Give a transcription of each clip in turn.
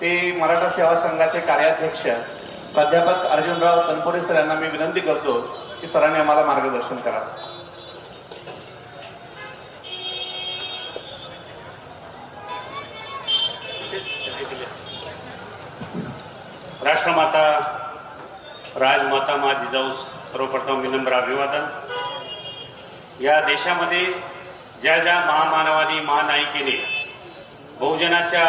ते मराठा सेवा संघाचे कार्याध्यक्ष प्राध्यापक अर्जुनराव तनपुरे सर यांना मी विनंती करतो की सरांनी आम्हाला मार्गदर्शन करा. राष्ट्रमाता राजमाता मा जिजाऊ सर्वप्रथम विनम्र अभिवादन. या देशामध्ये ज्या ज्या महामानवानी महानायिकेने बहुजनाच्या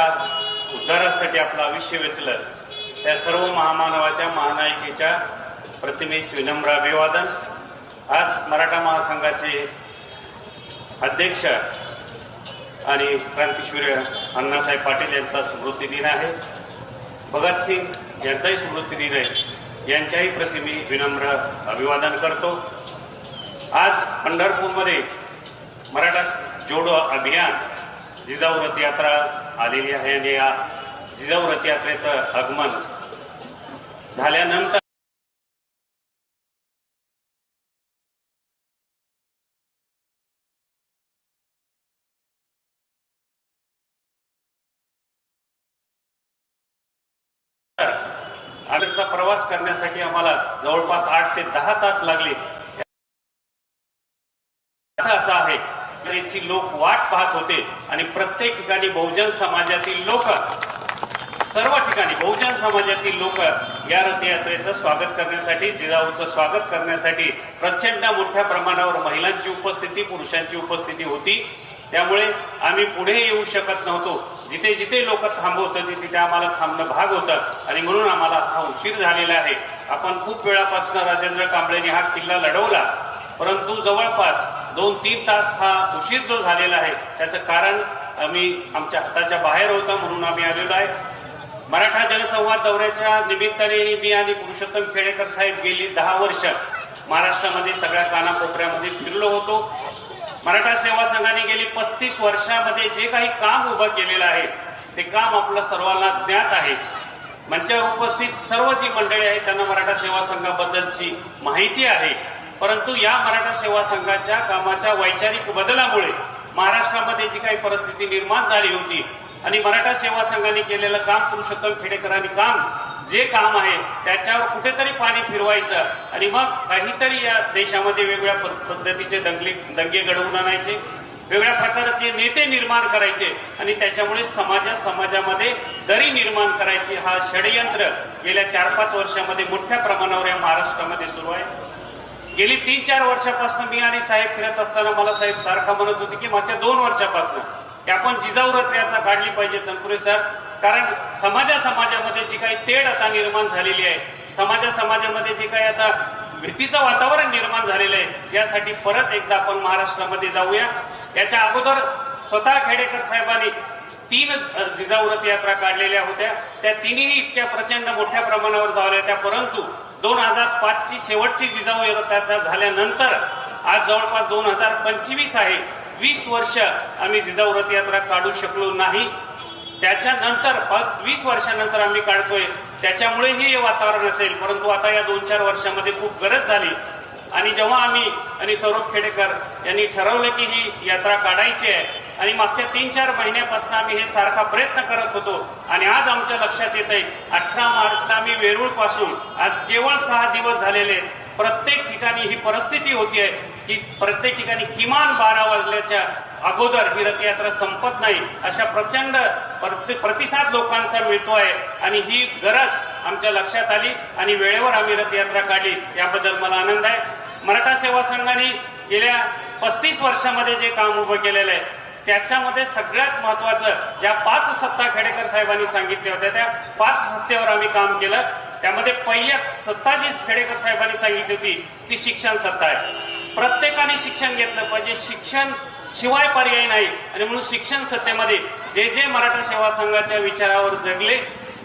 उद्धारासाठी आपलं आयुष्य वेचलं. त्या सर्व महामानवाच्या महानायिकेच्या प्रतिमेस विनम्र अभिवादन. आज मराठा महासंघाचे अध्यक्ष आणि क्रांतीश्वर अण्णासाहेब पाटील यांचा स्मृती दिन आहे. भगतसिंग यांचाही स्मृती दिन आहे. यांच्याही प्रति मी विनम्र अभिवादन करतो. आज पंढरपूरमध्ये मराठा जोडो अभियान जिजाऊ रथ यात्रा आलेली आहे आणि या जिजाऊ रथयात्रेचं आगमन झाल्यानंतर आगरचा प्रवास करण्यासाठी आम्हाला जवळपास आठ ते दहा तास लागले अर्थ असा आहे तर याची लोक वाट पाहत होते आणि प्रत्येक ठिकाणी बहुजन समाजातील लोक सर्व ठिकाणी बहुजन समाजातील लोक या रथयात्रेचं स्वागत करण्यासाठी जिजाऊचं स्वागत करण्यासाठी प्रचंड मोठ्या प्रमाणावर महिलांची उपस्थिती पुरुषांची उपस्थिती होती. त्यामुळे आम्ही पुढे येऊ शकत नव्हतो. जिथे जिथे लोक थांबवत होते तिथे आम्हाला थांबणं भाग होतं. आणि म्हणून आम्हाला हा उशीर झालेला आहे. आपण खूप वेळापासून राजेंद्र कांबळेने हा किल्ला लढवला. परंतु जवळपास दोन तीन तास हा उशीर जो झालेला आहे त्याचं कारण आम्ही आमच्या हाताच्या बाहेर होता म्हणून आम्ही आलेलो आहे. मराठा जनसंवाद दौऱ्याच्या निमित्ताने मी आणि पुरुषोत्तम खेडेकर साहेब गेली दहा वर्ष. महाराष्ट्रामध्ये सगळ्या कानाकोपऱ्यामध्ये फिरलो होतो. मराठा सेवा संघाने गेली पस्तीस वर्षामध्ये जे काही काम उभं केलेलं आहे ते काम आपलं सर्वांना ज्ञात आहे. मंचावर उपस्थित सर्व जी मंडळी आहेत त्यांना मराठा सेवा संघाबद्दलची माहिती आहे. परंतु या मराठा सेवा संघाच्या कामाच्या वैचारिक बदलामुळे महाराष्ट्रामध्ये जी काही परिस्थिती निर्माण झाली होती आणि मराठा सेवा संघाने केलेलं काम पुरुषोत्तम खेडेकरांनी काम जे काम आहे त्याच्यावर कुठेतरी पाणी फिरवायचं आणि मग काहीतरी या देशामध्ये वेगवेगळ्या पद्धतीचे दंगली दंगे घडवून आणायचे वेगळ्या प्रकारचे नेते निर्माण करायचे आणि त्याच्यामुळे समाजा समाजामध्ये दरी निर्माण करायची हा षडयंत्र गेल्या चार पाच वर्षामध्ये मोठ्या प्रमाणावर या महाराष्ट्रामध्ये सुरू आहे. गेली तीन चार वर्षापासून मी आणि साहेब फिरत असताना मला साहेब सारखा म्हणत होते की मागच्या दोन वर्षापासून की आपण जिजाऊ रथ यात्रा काढली पाहिजे तनपुरे सर. कारण समाजा समाजामध्ये जी काही तेढ आता निर्माण झालेली आहे समाजा समाजामध्ये जी काही आता भीतीचं वातावरण निर्माण झालेलं आहे यासाठी परत एकदा आपण महाराष्ट्रामध्ये जाऊया. याच्या अगोदर स्वतः खेडेकर साहेबांनी तीन जिजाऊ रथ यात्रा काढलेल्या होत्या. त्या तिन्ही इतक्या प्रचंड मोठ्या प्रमाणावर झाल्या होत्या परंतु दोन हजार पाचची शेवटची जिजाऊ रथ यात्रा झाल्यानंतर आज जवळपास दोन हजार पंचवीस आहे. वीस वर्ष आम्ही जिजाऊ रथयात्रा काढू शकलो नाही. त्याच्यानंतर वीस वर्षानंतर आम्ही काढतोय. त्याच्यामुळेही हे वातावरण असेल परंतु आता या दोन चार वर्षामध्ये खूप गरज झाली. आणि जेव्हा आम्ही आणि सौरभ खेडेकर यांनी ठरवलं की ही यात्रा काढायची आहे आणि मागच्या तीन चार महिन्यापासून आम्ही हे सारखा प्रयत्न करत होतो. आणि आज आमच्या लक्षात येत आहे अठरा मार्चला आम्ही वेरूळपासून आज केवळ सहा दिवस झालेले आहेत. प्रत्येक ठिकाणी ही परिस्थिती होती आहे की प्रत्येक ठिकाणी किमान बारा वाजल्याच्या अगोदर ही रथयात्रा संपत नाही. अशा प्रचंड प्रतिसाद लोकांचा मिळतो आहे. आणि ही गरज आमच्या लक्षात आली आणि वेळेवर आम्ही रथयात्रा काढली. याबद्दल मला आनंद आहे. मराठा सेवा संघाने गेल्या पस्तीस वर्षामध्ये जे काम उभं केलेलं आहे त्याच्यामध्ये सगळ्यात महत्वाचं ज्या पाच सत्ता खेडेकर साहेबांनी सांगितल्या होत्या त्या पाच सत्तेवर आम्ही काम केलं. त्यामध्ये पहिल्या सत्ता जी खेडेकर साहेबांनी सांगितली होती ती शिक्षण सत्ता आहे. प्रत्येकाने शिक्षण घेतलं पाहिजे. शिक्षण शिवाय पर्याय नाही. आणि म्हणून शिक्षण सत्तेमध्ये जे जे मराठा सेवा संघाच्या विचारावर जगले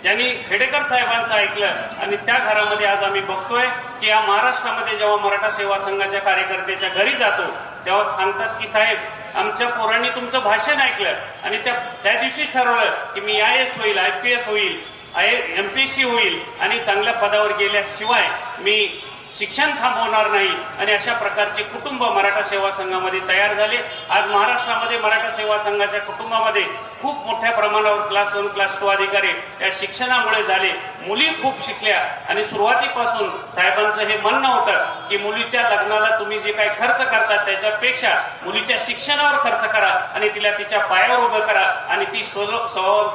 ज्यांनी खेडेकर साहेबांचं ऐकलं आणि त्या घरामध्ये आज आम्ही बघतोय की या महाराष्ट्रामध्ये जेव्हा मराठा सेवा संघाच्या कार्यकर्त्याच्या घरी जातो तेव्हा सांगतात की साहेब आमच्या पोरांनी तुमचं भाषण ऐकलं आणि त्या त्या दिवशी ठरवलं की मी आय एस होईल आय पी एस होईल आय एम पी सी होईल आणि चांगल्या पदावर गेल्याशिवाय मी शिक्षण थांबवणार नाही आणि अशा प्रकारचे कुटुंब मराठा सेवा संघामध्ये तयार झाले. आज महाराष्ट्रामध्ये मराठा सेवा संघाच्या कुटुंबामध्ये खूप मोठ्या प्रमाणावर क्लास वन क्लास टू अधिकारी या शिक्षणामुळे झाले. मुली खूप शिकल्या आणि सुरुवातीपासून साहेबांचं हे म्हणणं होतं की मुलीच्या लग्नाला तुम्ही जे काही खर्च करता त्याच्यापेक्षा मुलीच्या शिक्षणावर खर्च करा आणि तिला तिच्या पायावर उभं करा आणि ती स्व-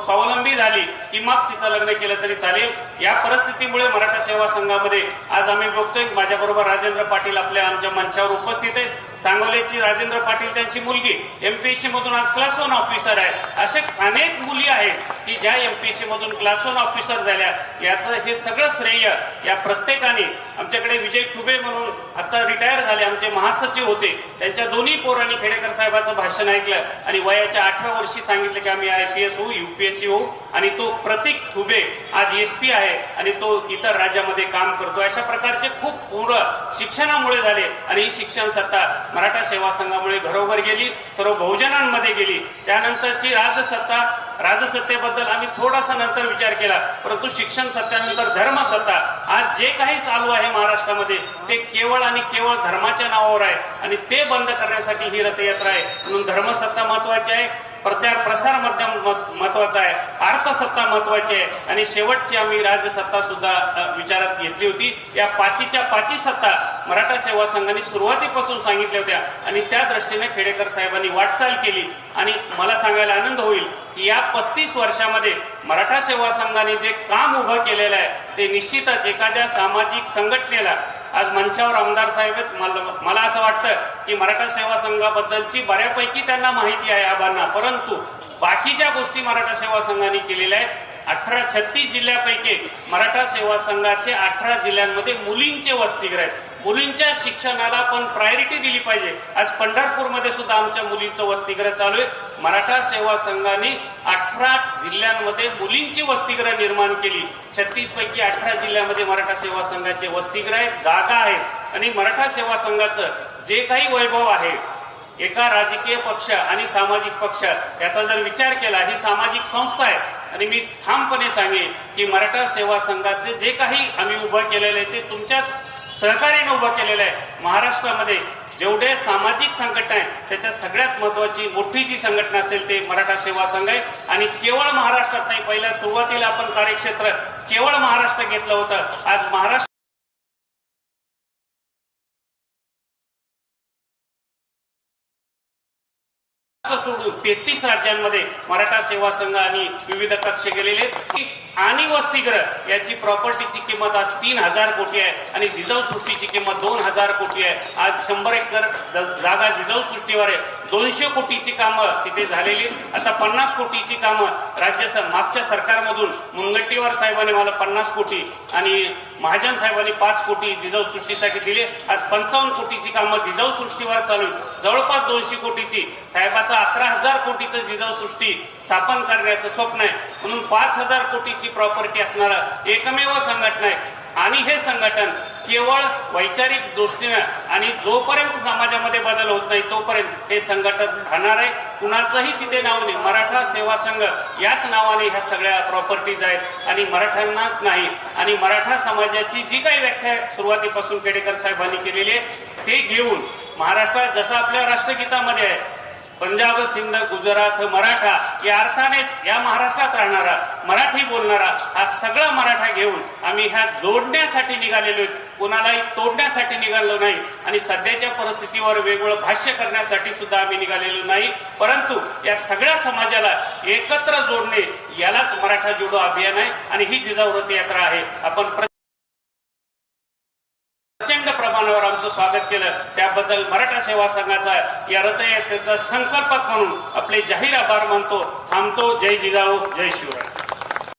स्वावलंबी झाली की मग तिचं लग्न केलं तरी चालेल. या परिस्थितीमुळे मराठा सेवा संघामध्ये आज आम्ही बघतोय माझ्याबरोबर राजेंद्र पाटील आपल्या आमच्या मंचावर उपस्थित आहेत. सांगोलेची राजेंद्र पाटील त्यांची मुलगी. एमपीएससी मधून आज क्लास वन ऑफिसर आहे. असे अनेक मुली आहेत. की ज्या एमपीएससी मधून क्लास वन ऑफिसर झाल्या याचं हे सगळं श्रेय या प्रत्येकाने आमच्याकडे विजय ठुबे म्हणून आता रिटायर झाले आमचे महासचिव होते. त्यांच्या दोन्ही पोरांनी खेडेकर साहेबांचं भाषण ऐकलं आणि वयाच्या आठव्या वर्षी सांगितलं की आम्ही आय पी एस होऊ युपीएससी होऊ. आणि तो प्रतीक ठुबे आज एसपी आहे आणि तो इतर राज्यामध्ये काम करतो अशा प्रकारचे खूप पूर्ण शिक्षणामुळे झाले आणि ही शिक्षण सत्ता मराठा सेवा संघामुळे घरोघर गेली सर्व बहुजनांमध्ये गेली. त्यानंतरची राजसत्ता राजसत्तेबद्दल आम्ही थोडासा नंतर विचार केला परंतु शिक्षण सत्यानंतर धर्मसत्ता आज जे काही चालू आहे महाराष्ट्रामध्ये ते केवळ आणि केवळ धर्माच्या नावावर आहे. आणि ते बंद करण्यासाठी ही रथयात्रा आहे. म्हणून धर्मसत्ता महत्वाची आहे. प्रचार प्रसार माध्यम मत- महत्त्वाचा आहे. अर्थसत्ता महत्वाची आहे. आणि शेवटची आम्ही राजसत्ता सुद्धा विचारात घेतली होती. या पाचीच्या पाची सत्ता मराठा सेवा संघाने सुरुवातीपासून सांगितल्या होत्या. आणि त्या दृष्टीने खेडेकर साहेबांनी वाटचाल केली. आणि मला सांगायला आनंद होईल की या पस्तीस वर्षामध्ये मराठा सेवा संघाने जे काम उभं केलेलं आहे ते निश्चितच एखाद्या सामाजिक संघटनेला आज मंचावर आमदार साहेब आहेत. मला असं वाटतं की मराठा सेवा संघाबद्दलची बऱ्यापैकी त्यांना माहिती आहे आबांना. परंतु बाकीच्या गोष्टी मराठा सेवा संघाने केलेल्या आहेत अठरा छत्तीस जिल्ह्यापैकी मराठा सेवा संघाचे अठरा जिल्ह्यांमध्ये मुलींचे वसतिगृह आहेत. मुलींच्या शिक्षणाला पण प्रायोरिटी दिली पाहिजे. आज पंढरपूरमध्ये सुद्धा आमच्या मुलींचं वसतिगृह चालू आहे. मराठा सेवा संघाने अठरा जिल्ह्यांमध्ये मुलींची वसतिगृह निर्माण केली. छत्तीस पैकी अठरा जिल्ह्यामध्ये मराठा सेवा संघाचे वसतिगृह आहेत जागा आहेत. आणि मराठा सेवा संघाचं जे काही वैभव आहे एका राजकीय पक्ष आणि सामाजिक पक्ष याचा जर विचार केला ही सामाजिक संस्था आहे. आणि मी ठामपणे सांगेन की मराठा सेवा संघाचे जे काही आम्ही उभं केलेलं आहे ते तुमच्याच सहकार्याने उभं केलेलं आहे. महाराष्ट्रामध्ये जेवढे सामाजिक संघटना आहेत त्याच्यात सगळ्यात महत्वाची मोठी जी संघटना असेल ते मराठा सेवा संघ आहे. आणि केवळ महाराष्ट्रात नाही पहिल्या सुरुवातीला आपण कार्यक्षेत्र केवळ महाराष्ट्र घेतलं होतं. आज महाराष्ट्र सोडून तेहतीस राज्यांमध्ये मराठा सेवा संघ आणि विविध कक्ष गेलेले आणि वसतिगृह याची प्रॉपर्टीची किंमत आज तीन हजार कोटी आहे आणि जिजाऊ सृष्टीची किंमत दोन हजार कोटी आहे. आज शंभर एकर जागा जिजाऊ सृष्टीवर आहे. दोनशे कोटीची कामं तिथे झालेली आता पन्नास कोटीची कामं राज्य सर मागच्या सरकारमधून मुनगट्टीवार साहेबांनी मला पन्नास कोटी आणि महाजन साहेबांनी पाच कोटी जिजाऊ सृष्टीसाठी दिले. आज पंचावन्न कोटीची कामं जिजाऊ सृष्टीवर चालून जवळपास दोनशे कोटीची साहेबाचा अकरा हजार कोटीचं जिजावसृष्टी स्थापन करण्याचं स्वप्न आहे. म्हणून पाच हजार कोटीची प्रॉपर्टी असणारं एकमेव संघटना आहे. आणि हे संघटन केवळ वैचारिक दृष्टीनं आणि जोपर्यंत समाजामध्ये बदल होत नाही तोपर्यंत हे संघटन राहणार आहे. कुणाचंही तिथे नाव नाही. मराठा सेवा संघ याच नावाने ह्या सगळ्या प्रॉपर्टीज आहेत. आणि मराठ्यांनाच नाही. आणि मराठा समाजाची जी काही व्याख्या सुरुवातीपासून केडेकर साहेबांनी केलेली आहे ते घेऊन महाराष्ट्रात जसं आपल्या राष्ट्रगीतामध्ये आहे पंजाब सिंध गुजरात मराठा या अर्थानेच या महाराष्ट्रात राहणारा मराठी बोलणारा हा सगळा मराठा घेऊन आम्ही ह्या जोडण्यासाठी निघालेलो कोणालाही तोडण्यासाठी निघालो नाही आणि सध्याच्या परिस्थितीवर वेगवेगळं भाष्य करण्यासाठी सुद्धा आम्ही निघालेलो नाही. परंतु या सगळ्या समाजाला एकत्र जोडणे यालाच मराठा जोडो अभियान आहे आणि ही जिजाव्रत यात्रा आहे. आपण प्रमाणावर स्वागत केलं. त्याबद्दल मराठा सेवा संघाचा या रथयात्रेचा संकल्पक म्हणून आपले जाहीर आभार मानतो. थांबतो. जय जिजाऊ. जय शिवराय.